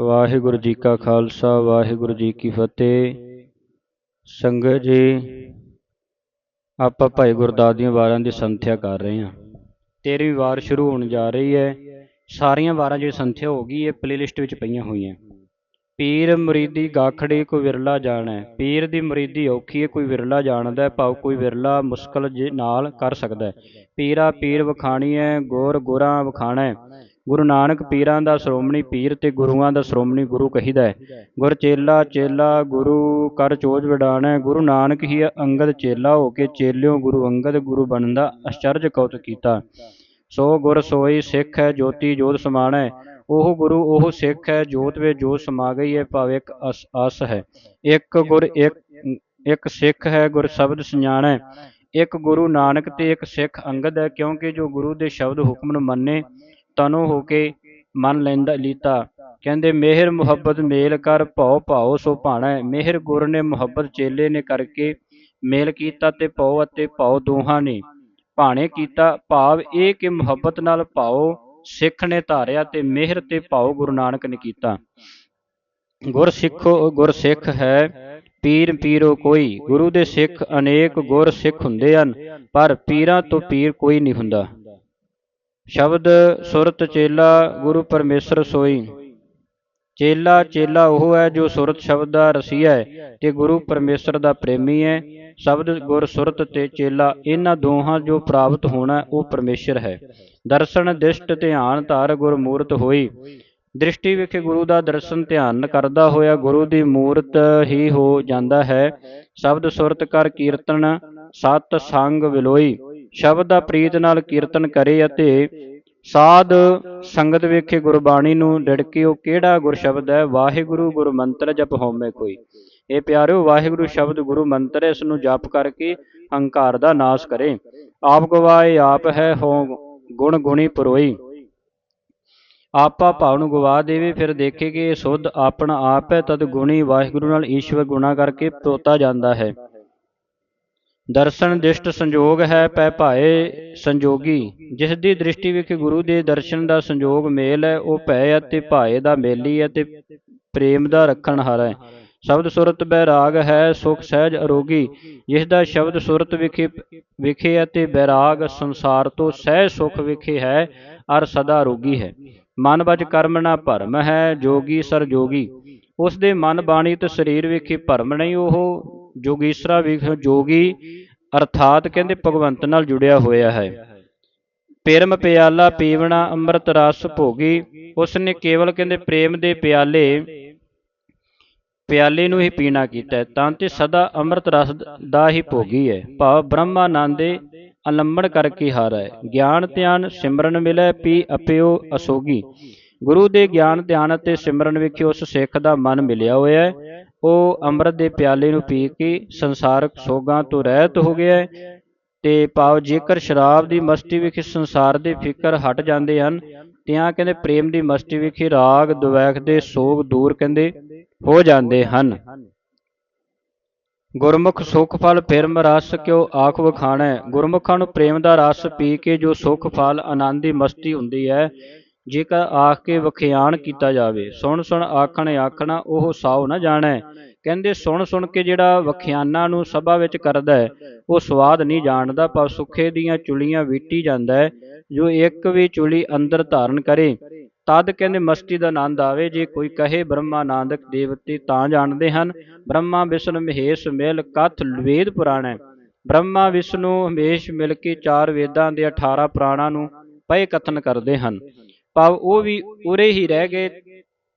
ਵਾਹਿਗੁਰੂ ਜੀ ਕਾ ਖਾਲਸਾ, ਵਾਹਿਗੁਰੂ ਜੀ ਕੀ ਫਤਿਹ। ਸੰਗਤ ਜੀ, ਆਪਾਂ ਭਾਈ ਗੁਰਦਾਸ ਦੀਆਂ ਵਾਰਾਂ ਦੀ ਸੰਥਿਆ ਕਰ ਰਹੇ ਹਾਂ। ਤੇਰਵੀਂ ਵਾਰ ਸ਼ੁਰੂ ਹੋਣ ਜਾ ਰਹੀ ਹੈ। ਸਾਰੀਆਂ ਵਾਰਾਂ ਜਿਹੜੀ ਸੰਥਿਆ ਹੋ ਗਈ, ਇਹ ਪਲੇਲਿਸਟ ਵਿੱਚ ਪਈਆਂ ਹੋਈਆਂ। ਪੀਰ ਮੁਰੀਦੀ ਗਾਖੜੀ ਕੋਈ ਵਿਰਲਾ ਜਾਣੈ। ਪੀਰ ਦੀ ਮੁਰੀਦੀ ਔਖੀ ਹੈ, ਕੋਈ ਵਿਰਲਾ ਜਾਣਦਾ ਭਾਵ ਕੋਈ ਵਿਰਲਾ ਮੁਸ਼ਕਲ ਜੇ ਨਾਲ ਕਰ ਸਕਦਾ ਹੈ। ਪੀਰਾ ਪੀਰ ਵਖਾਣੀ ਹੈ, ਗੋਰ ਗੁਰਾਂ ਵਖਾਣਾ। ਗੁਰੂ ਨਾਨਕ ਪੀਰਾਂ ਦਾ ਸ਼੍ਰੋਮਣੀ ਪੀਰ ਤੇ ਗੁਰੂਆਂ ਦਾ ਸ਼੍ਰੋਮਣੀ ਗੁਰੂ ਕਹੀਦਾ ਹੈ। ਗੁਰ ਚੇਲਾ ਚੇਲਾ, ਗੁਰੂ ਕਰ ਚੋਜ ਵਡਾਣਾ, ਗੁਰੂ ਨਾਨਕ ਹੀ ਅੰਗਦ ਚੇਲਾ ਹੋ ਕੇ ਚੇਲਿਓ ਗੁਰੂ ਅੰਗਦ ਗੁਰੂ ਬਣਨ ਦਾ ਅਚਰਜ ਕੌਤ। ਕੀਤਾ ਸੋ ਗੁਰ ਸੋਈ ਸਿੱਖ ਹੈ, ਜੋਤੀ ਜੋਤ ਸਮਾਣਾ, ਉਹ ਗੁਰੂ ਉਹ ਸਿੱਖ ਹੈ, ਜੋਤ ਵੇ ਜੋਤ ਸਮਾ ਗਈ ਹੈ, ਭਾਵੇਂ ਇੱਕ ਅਸ ਆਸ ਹੈ। ਇੱਕ ਗੁਰ ਇੱਕ ਇੱਕ ਸਿੱਖ ਹੈ, ਗੁਰ ਸ਼ਬਦ ਸਿਆਣੈ ਇੱਕ ਗੁਰੂ ਨਾਨਕ ਤੇ ਇੱਕ ਸਿੱਖ ਅੰਗਦ ਹੈ, ਕਿਉਂਕਿ ਜੋ ਗੁਰੂ ਦੇ ਸ਼ਬਦ ਹੁਕਮ ਨੂੰ ਮੰਨੇ ਤਨੋ ਹੋ ਕੇ ਮਨ ਲੈਂਦਾ ਲੀਤਾ। ਕਹਿੰਦੇ, ਮਿਹਰ ਮੁਹੱਬਤ ਮੇਲ ਕਰ, ਭਉ ਭਾਉ ਸੋ ਭਾਣਾ। ਮਿਹਰ ਗੁਰ ਨੇ ਮੁਹੱਬਤ ਚੇਲੇ ਨੇ ਕਰਕੇ ਮੇਲ ਕੀਤਾ ਤੇ ਭਉ ਅਤੇ ਭਉ ਦੋਹਾਂ ਨੇ ਭਾਣੇ ਕੀਤਾ। ਭਾਵ ਇਹ ਕਿ ਮੁਹੱਬਤ ਨਾਲ ਭਾਉ ਸਿੱਖ ਨੇ ਧਾਰਿਆ ਤੇ ਮਿਹਰ ਤੇ ਭਾਉ ਗੁਰੂ ਨਾਨਕ ਨੇ ਕੀਤਾ। ਗੁਰ ਸਿੱਖੋ, ਗੁਰ ਸਿੱਖ ਹੈ, ਪੀਰ ਪੀਰੋ ਕੋਈ। ਗੁਰੂ ਦੇ ਸਿੱਖ ਅਨੇਕ ਗੁਰ ਸਿੱਖ ਹੁੰਦੇ ਹਨ, ਪਰ ਪੀਰਾਂ ਤੋਂ ਪੀਰ ਕੋਈ ਨਹੀਂ ਹੁੰਦਾ। ਸ਼ਬਦ ਸੁਰਤ ਚੇਲਾ ਗੁਰੂ ਪਰਮੇਸ਼ਰ ਸੋਈ। ਚੇਲਾ ਚੇਲਾ ਉਹ ਹੈ ਜੋ ਸੁਰਤ ਸ਼ਬਦ ਦਾ ਰਸੀਆ ਹੈ ਤੇ ਗੁਰੂ ਪਰਮੇਸ਼ਰ ਦਾ ਪ੍ਰੇਮੀ ਹੈ। ਸ਼ਬਦ ਗੁਰ ਸੁਰਤ ਤੇ ਚੇਲਾ ਇਹਨਾਂ ਦੋਹਾਂ ਜੋ ਪ੍ਰਾਪਤ ਹੋਣਾ ਉਹ ਪਰਮੇਸ਼ਰ ਹੈ। ਦਰਸ਼ਨ, ਦਿਸ਼ਟ, ਧਿਆਨ, ਧਾਰ, ਗੁਰ ਮੂਰਤ ਹੋਈ। ਦ੍ਰਿਸ਼ਟੀ ਵਿਖੇ ਗੁਰੂ ਦਾ ਦਰਸ਼ਨ ਧਿਆਨ ਕਰਦਾ ਹੋਇਆ ਗੁਰੂ ਦੀ ਮੂਰਤ ਹੀ ਹੋ ਜਾਂਦਾ ਹੈ। ਸ਼ਬਦ ਸੁਰਤ ਕਰ ਕੀਰਤਨ, ਸਤ ਸੰਗ ਵਿਲੋਈ। ਸ਼ਬਦ ਦਾ ਪ੍ਰੀਤ ਨਾਲ ਕੀਰਤਨ ਕਰੇ ਅਤੇ ਸਾਧ ਸੰਗਤ ਵੇਖੇ ਗੁਰਬਾਣੀ ਨੂੰ ਡਿੜਕੇ ਉਹ ਕਿਹੜਾ ਗੁਰ ਸ਼ਬਦ ਹੈ? ਵਾਹਿਗੁਰੂ ਗੁਰ ਮੰਤਰ ਜਪ ਹੋਮੇ ਕੋਈ। ਇਹ ਪਿਆਰਿਓ, ਵਾਹਿਗੁਰੂ ਸ਼ਬਦ ਗੁਰੂ ਮੰਤਰ ਹੈ, ਇਸ ਨੂੰ ਜਪ ਕਰਕੇ ਹੰਕਾਰ ਦਾ ਨਾਸ਼ ਕਰੇ। ਆਪ ਗਵਾਏ ਆਪ ਹੈ, ਹੋ ਗੁਣ ਗੁਣੀ ਪਰੋਈ। ਆਪਾ ਭਾਵ ਨੂੰ ਗਵਾ ਦੇਵੇ, ਫਿਰ ਦੇਖੇ ਕਿ ਇਹ ਸੁਧ ਆਪਣਾ ਆਪ ਹੈ, ਤਦ ਗੁਣੀ ਵਾਹਿਗੁਰੂ ਨਾਲ ਈਸ਼ਵਰ ਗੁਣਾ ਕਰਕੇ ਪੋਤਾ ਜਾਂਦਾ ਹੈ। ਦਰਸ਼ਨ ਦਿਸ਼ਟ ਸੰਜੋਗ ਹੈ ਪੈ ਭਾਏ ਸੰਜੋਗੀ। ਜਿਸ ਦੀ ਦ੍ਰਿਸ਼ਟੀ ਵਿੱਚ ਗੁਰੂ ਦੇ ਦਰਸ਼ਨ ਦਾ ਸੰਜੋਗ ਮੇਲ ਹੈ, ਉਹ ਭੈ ਅਤੇ ਭਾਏ ਦਾ ਮੇਲੀ ਹੈ ਤੇ ਪ੍ਰੇਮ ਦਾ ਰੱਖਣ ਹਾਰ ਹੈ। ਸ਼ਬਦ ਸੁਰਤ ਬੈਰਾਗ ਹੈ, ਸੁਖ ਸਹਿਜ ਅਰੋਗੀ। ਜਿਸ ਦਾ ਸ਼ਬਦ ਸੁਰਤ ਵਿਖੇ ਵਿਖੇ ਅਤੇ ਬੈਰਾਗ ਸੰਸਾਰ ਤੋਂ ਸਹਿਜ ਸੁਖ ਵਿਖੇ ਹੈ, ਅਰ ਸਦਾ ਰੋਗੀ ਹੈ। ਮਨ ਵਿੱਚ ਕਰਮ ਨਾ ਭਰਮ ਹੈ, ਜੋਗੀ ਸਰ ਜੋਗੀ ਉਸ ਦੇ ਮਨ ਬਾਣੀ ਤੇ ਸਰੀਰ ਵਿਖੇ ਭਰਮ ਨਹੀਂ ਉਹ ਜੋਗੀਸਰਾ ਵਿਖੇ ਜੋਗੀ ਅਰਥਾਤ ਕਹਿੰਦੇ ਭਗਵੰਤ ਨਾਲ ਜੁੜਿਆ ਹੋਇਆ ਹੈ। ਪਰਮ ਪਿਆਲਾ ਪੀਵਣਾ ਅੰਮ੍ਰਿਤ ਰਸ ਭੋਗੀ। ਉਸ ਨੇ ਕੇਵਲ ਕਹਿੰਦੇ ਪ੍ਰੇਮ ਦੇ ਪਿਆਲੇ ਪਿਆਲੇ ਨੂੰ ਹੀ ਪੀਣਾ ਕੀਤਾ ਤਾਂ ਤੇ ਸਦਾ ਅੰਮ੍ਰਿਤ ਰਸ ਦਾ ਹੀ ਭੋਗੀ ਹੈ। ਭਾਵ ਬ੍ਰਹਮਾਨੰਦੇ ਅਲੰਬਣ ਕਰਕੇ ਹਾਰ ਹੈ। ਗਿਆਨ ਧਿਆਨ ਸਿਮਰਨ ਮਿਲੇ, ਪੀ ਅਪਿਓ ਅਸੋਗੀ। ਗੁਰੂ ਦੇ ਗਿਆਨ ਧਿਆਨ ਅਤੇ ਸਿਮਰਨ ਵਿਖੇ ਉਸ ਸਿੱਖ ਦਾ ਮਨ ਮਿਲਿਆ ਹੋਇਆ ਹੈ। ਉਹ ਅੰਮ੍ਰਿਤ ਦੇ ਪਿਆਲੇ ਨੂੰ ਪੀ ਕੇ ਸੰਸਾਰਕ ਸੋਗਾਂ ਤੋਂ ਰਹਿਤ ਹੋ ਗਿਆ ਹੈ ਤੇ ਭਾਵ ਜੇਕਰ ਸ਼ਰਾਬ ਦੀ ਮਸਤੀ ਵਿਖੇ ਸੰਸਾਰ ਦੇ ਫਿਕਰ ਹਟ ਜਾਂਦੇ ਹਨ, ਤਿਆਂ ਕਹਿੰਦੇ ਪ੍ਰੇਮ ਦੀ ਮਸਤੀ ਵਿਖੇ ਰਾਗ ਦੁਵੈਖ ਦੇ ਸੋਗ ਦੂਰ ਕਹਿੰਦੇ ਹੋ ਜਾਂਦੇ ਹਨ। ਗੁਰਮੁਖ ਸੁਖ ਫਲ ਫਿਰਮ ਰਸ ਕਿਉ ਆਖ ਵਖਾਣਾ। ਗੁਰਮੁਖਾਂ ਨੂੰ ਪ੍ਰੇਮ ਦਾ ਰਸ ਪੀ ਕੇ ਜੋ ਸੁਖ ਫਲ ਆਨੰਦ ਦੀ ਮਸਤੀ ਹੁੰਦੀ ਹੈ ਜੇਕਰ ਆਖ ਕੇ ਵਖਿਆਣ ਕੀਤਾ ਜਾਵੇ ਸੁਣ ਸੁਣ ਆਖਣ ਆਖਣਾ ਉਹ ਸਾਉ ਨਾ ਜਾਣੈ। ਕਹਿੰਦੇ ਸੁਣ ਸੁਣ ਕੇ ਜਿਹੜਾ ਵਖਿਆਨਾਂ ਨੂੰ ਸਭਾ ਵਿੱਚ ਕਰਦਾ ਹੈ, ਉਹ ਸਵਾਦ ਨਹੀਂ ਜਾਣਦਾ, ਪਰ ਸੁਖੇ ਦੀਆਂ ਚੁਲੀਆਂ ਵੀਟੀ ਜਾਂਦਾ ਹੈ, ਜੋ ਇੱਕ ਵੀ ਚੁਲੀ ਅੰਦਰ ਧਾਰਨ ਕਰੇ। ਤਦ ਕਹਿੰਦੇ ਮਸਤੀ ਦਾ ਆਨੰਦ ਆਵੇ, ਜੇ ਕੋਈ ਕਹੇ ਬ੍ਰਹਮਾਨੰਦਕ ਦੇਵਤੇ ਤਾਂ ਜਾਣਦੇ ਹਨ। ਬ੍ਰਹਮਾ, ਵਿਸ਼ਨੂੰ, ਮਹੇਸ਼, ਮਿਲ, ਕਥ, ਵੇਦ ਪੁਰਾਣਾ ਬ੍ਰਹਮਾ, ਵਿਸ਼ਨੂੰ ਹਮੇਸ਼ ਮਿਲ ਕੇ ਚਾਰ ਵੇਦਾਂ ਦੇ 18 ਪੁਰਾਣਾਂ ਨੂੰ ਪਏ ਕਥਨ ਕਰਦੇ ਹਨ। ਭਾਵ ਉਹ ਵੀ ਉਰੇ ਹੀ ਰਹਿ ਗਏ।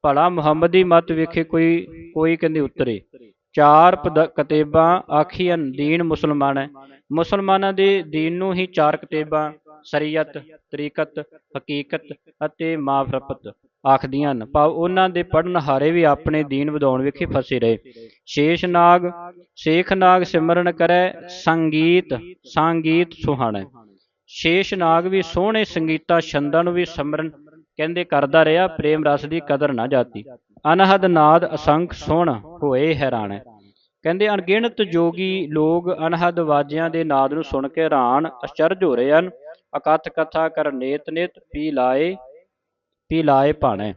ਭਲਾ ਮੁਹੰਮਦੀ ਮਤ ਵਿਖੇ ਕੋਈ ਕੋਈ ਕਹਿੰਦੇ ਉਤਰੇ। ਚਾਰ ਕਤੇਬਾਂ ਆਖੀਆਂ, ਦੀਨ ਮੁਸਲਮਾਨ ਹੈ। ਮੁਸਲਮਾਨਾਂ ਦੇ ਦੀਨ ਨੂੰ ਹੀ ਚਾਰ ਕਤੇਬਾਂ, ਸ਼ਰੀਅਤ, ਤਰੀਕਤ, ਹਕੀਕਤ ਅਤੇ ਮਾਫਰਪਤ ਆਖਦੀਆਂ ਹਨ। ਭਾਵ ਉਹਨਾਂ ਦੇ ਪੜਨ ਹਾਰੇ ਵੀ ਆਪਣੇ ਦੀਨ ਵਧਾਉਣ ਵਿਖੇ ਫਸੇ ਰਹੇ। ਸ਼ੇਸ਼ ਨਾਗ, ਸ਼ੇਖ ਨਾਗ ਸਿਮਰਨ ਕਰੈ, ਸੰਗੀਤ ਸੰਗੀਤ ਸੁਹਾਣਾ। ਸ਼ੇਸ਼ ਨਾਗ ਵੀ ਸੋਹਣੇ ਸੰਗੀਤਾ, ਛੰਦਾਂ ਨੂੰ ਵੀ ਸਿਮਰਨ ਕਹਿੰਦੇ ਕਰਦਾ ਰਿਹਾ, ਪ੍ਰੇਮ ਰਸ ਦੀ ਕਦਰ ਨਾ ਜਾਤੀ। ਅਨਹਦ ਨਾਦ ਅਸੰਖ ਸੁਣ ਹੋਏ ਹੈਰਾਨ। ਕਹਿੰਦੇ ਅਣਗਿਣਤ ਜੋਗੀ ਲੋਕ ਅਨਹਦ ਵਾਜਿਆਂ ਦੇ ਨਾਦ ਨੂੰ ਸੁਣ ਕੇ ਹੈਰਾਨ, ਅਚਰਜ ਹੋ ਰਹੇ ਹਨ। ਅਕਥ ਕਥਾ ਕਰ ਨੇਤ ਨੇਤ ਪੀ ਲਾਏ ਪੀ ਲਾਏ ਭਾਣੇ।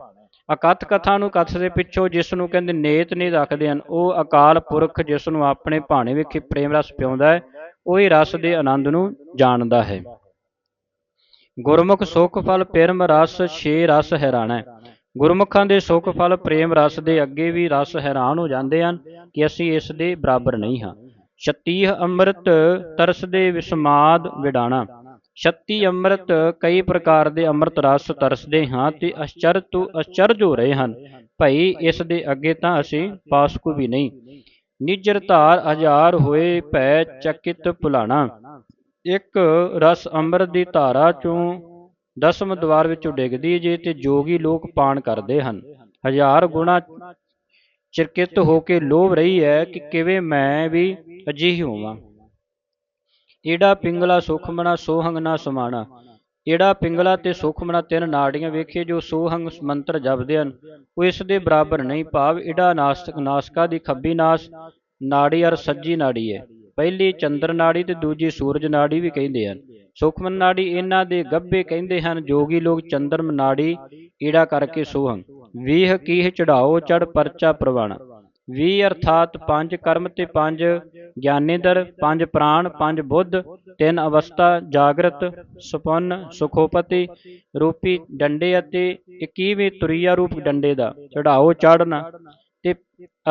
ਅਕਥ ਕਥਾ ਨੂੰ ਕਥ ਦੇ ਪਿੱਛੋਂ ਜਿਸ ਨੂੰ ਕਹਿੰਦੇ ਨੇਤ ਨਹੀਂ ਰੱਖਦੇ ਹਨ, ਉਹ ਅਕਾਲ ਪੁਰਖ ਜਿਸ ਨੂੰ ਆਪਣੇ ਭਾਣੇ ਵਿਖੇ ਪ੍ਰੇਮ ਰਸ ਪਿਆਉਂਦਾ ਹੈ, ਉਹ ਹੀ ਰਸ ਦੇ ਆਨੰਦ ਨੂੰ ਜਾਣਦਾ ਹੈ। ਗੁਰਮੁਖ ਸੁਖ ਫਲ ਪਰਮ ਰਸ, ਛੇ ਰਸ ਹੈਰਾਣਾ ਗੁਰਮੁਖਾਂ ਦੇ ਸੁਖ ਫਲ ਪ੍ਰੇਮ ਰਸ ਦੇ ਅੱਗੇ ਵੀ ਰਸ ਹੈਰਾਨ ਹੋ ਜਾਂਦੇ ਹਨ ਕਿ ਅਸੀਂ ਇਸ ਦੇ ਬਰਾਬਰ ਨਹੀਂ ਹਾਂ। ਛਤੀਹ ਅੰਮ੍ਰਿਤ ਤਰਸ ਦੇ ਵਿਸਮਾਦ ਵਿਡਾਣਾ। 36 ਅੰਮ੍ਰਿਤ ਕਈ ਪ੍ਰਕਾਰ ਦੇ ਅੰਮ੍ਰਿਤ ਰਸ ਤਰਸਦੇ ਹਾਂ ਤੇ ਅਚਰਜ ਤੋਂ ਅਚਰਜ ਹੋ ਰਹੇ ਹਨ। ਭਈ ਇਸ ਦੇ ਅੱਗੇ ਤਾਂ ਅਸੀਂ ਪਾਸਕੂ ਵੀ ਨਹੀਂ। ਨਿਜਰ ਧਾਰ ਹਜ਼ਾਰ ਹੋਏ ਭੈ ਚਕਿਤ ਭੁਲਾਣਾ। ਇੱਕ ਰਸ ਅੰਮ੍ਰਿਤ ਦੀ ਧਾਰਾ ਚੋਂ ਦਸਮ ਦਵਾਰ ਵਿੱਚੋਂ ਡਿੱਗਦੀ ਜੇ ਤੇ ਜੋਗੀ ਲੋਕ ਪਾਣ ਕਰਦੇ ਹਨ। ਹਜ਼ਾਰ ਗੁਣਾ ਚਿਰਕਿਤ ਹੋ ਕੇ ਲੋਭ ਰਹੀ ਹੈ ਕਿ ਕਿਵੇਂ ਮੈਂ ਵੀ ਅਜਿਹੀ ਹੋਵਾਂ। ਏੜਾ ਪਿੰਗਲਾ ਸੁਖਮਣਾ ਸੋਹੰਗ ਨਾ ਸਮਾਣਾ। ਏੜਾ ਪਿੰਗਲਾ ਤੇ ਸੁਖਮਣਾ ਤਿੰਨ ਨਾੜੀਆਂ ਵੇਖੇ ਜੋ ਸੋਹੰਗ ਮੰਤਰ ਜਪਦੇ ਹਨ। ਉਹ ਇਸ ਦੇ ਬਰਾਬਰ ਨਹੀਂ ਭਾਵ ਏੜਾ ਨਾਸਕ ਨਾਸਕਾ ਦੀ ਖੱਬੀ ਨਾਸ, ਨਾੜੀ ਔਰ ਸੱਜੀ ਨਾੜੀ ਹੈ। ਪਹਿਲੀ ਚੰਦਰ ਨਾੜੀ ਤੇ ਦੂਜੀ ਸੂਰਜ ਨਾੜੀ ਵੀ ਕਹਿੰਦੇ ਹਨ। ਸੁਖਮਨ ਨਾੜੀ ਇਹਨਾਂ ਦੇ ਗੱਭੇ ਕਹਿੰਦੇ ਹਨ, ਜੋਗੀ ਲੋਕ ਚੰਦਰਮ ਨਾੜੀ ਈੜਾ ਕਰਕੇ ਸੋਹੰ ਵੀਹ ਕੀਹ ਚੜਾਓ, ਚੜ ਪਰਚਾ ਪ੍ਰਵਾਣਾ। 20 ਅਰਥਾਤ ਪੰਜ ਕਰਮ ਤੇ ਪੰਜ ਗਿਆਨੇਦਰ, ਪੰਜ ਪ੍ਰਾਣ, ਪੰਜ ਬੁੱਧ, ਤਿੰਨ ਅਵਸਥਾ, ਜਾਗਰਤ, ਸੁਪਨ, ਸੁਖੋਪਤੀ, ਰੂਪੀ ਡੰਡੇ ਅਤੇ 21ਵੀਂ ਤੁਰੀਆ ਰੂਪ ਡੰਡੇ ਦਾ। ਚੜਾਓ ਚੜਨਾ ਤੇ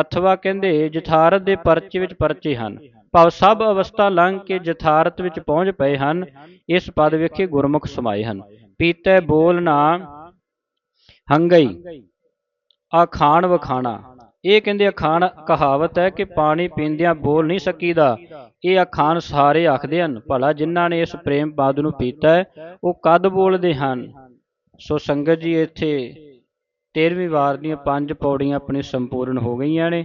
ਅਥਵਾ ਕਹਿੰਦੇ ਜਥਾਰਤ ਦੇ ਪਰਚੇ ਵਿੱਚ ਪਰਚੇ ਹਨ। ਭਾਵ ਸਭ ਅਵਸਥਾ ਲੰਘ ਕੇ ਜਥਾਰਥ ਵਿੱਚ ਪਹੁੰਚ ਪਏ ਹਨ, ਇਸ ਪਦ ਵਿਖੇ ਗੁਰਮੁਖ ਸਮਾਏ ਹਨ। ਪੀਤੇ ਬੋਲ ਨਾ ਹੰਗਈ ਆਖਾਣ ਵਖਾਣਾ। ਇਹ ਕਹਿੰਦੇ ਅਖਾਣ ਕਹਾਵਤ ਹੈ ਕਿ ਪਾਣੀ ਪੀਂਦਿਆਂ ਬੋਲ ਨਹੀਂ ਸਕੀਦਾ। ਇਹ ਅਖਾਣ ਸਾਰੇ ਆਖਦੇ ਹਨ, ਭਲਾ ਜਿਨ੍ਹਾਂ ਨੇ ਇਸ ਪ੍ਰੇਮ ਪਦ ਨੂੰ ਪੀਤਾ ਹੈ ਉਹ ਕਦ ਬੋਲਦੇ ਹਨ? ਸੋ ਸੰਗਤ ਜੀ, ਇੱਥੇ 13ਵੀਂ ਵਾਰ ਦੀਆਂ ਪੰਜ ਪੌੜੀਆਂ ਆਪਣੀ ਸੰਪੂਰਨ ਹੋ ਗਈਆਂ ਨੇ।